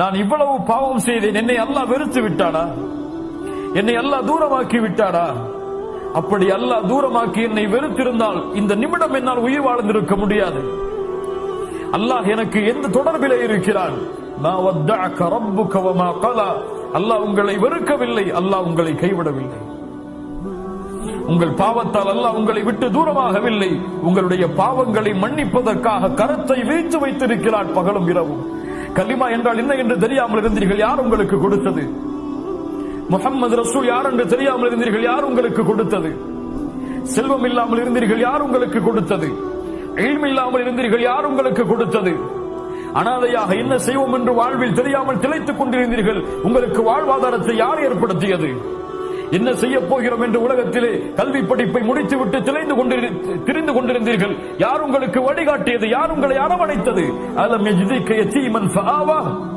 நான் இவ்வளவு பாவம் செய்தேன். என்னை அல்லாஹ் வெறுத்து விட்டானா என்னை அல்லாஹ் தூரமாக்கி விட்டானா அப்படி அல்லாஹ் தூரமாக்கி என்னை வெறுத்திருந்தால் இந்த நிமிடம் என்னால் உயிர் வாழ்ந்திருக்க முடியாது. அல்லாஹ் எனக்கு எந்த தொடர்பிலே இருக்கிறான்? கலா அல்லாஹ் உங்களை வெறுக்கவில்லை. அல்லாஹ் உங்களை கைவிடவில்லை. உங்கள் பாவத்தால் அல்லாஹ் உங்களை விட்டு தூரமாகவில்லை. உங்களுடைய பாவங்களை மன்னிப்பதற்காக கரத்தை வீழ்த்து வைத்திருக்கிறான் பகலும் இரவும். கலிமா என்றால் என்ன என்று தெரியாமல் இருந்தீர்கள்? யார் உங்களுக்கு கொடுத்தது? முகம்மது ரசூல் யார் என்று தெரியாமல் இருந்தீர்கள்? யார் உங்களுக்கு கொடுத்தது? செல்வம் இல்லாமல் இருந்தீர்கள்? யார் உங்களுக்கு கொடுத்தது? இல்ம் இல்லாமல் இருந்தீர்கள்? யார் உங்களுக்கு கொடுத்தது? அனாதையாக என்ன செய்வோம் என்று வாழ்வில் தெரியாமல் திளைத்துக் கொண்டிருந்தீர்கள்? உங்களுக்கு வாழ்வாதாரத்தை யார் ஏற்படுத்தியது? என்ன செய்ய போகிறோம் என்று உலகத்திலே கல்வி படிப்பை முடித்துவிட்டு திளைந்து கொண்டிரு திரிந்து கொண்டிருந்தீர்கள். யார் உங்களுக்கு வழிகாட்டியது? யார் உங்களை அரவணைத்தது? அலம் எஜிதிக்க யத்தீமன் ஃபஆவா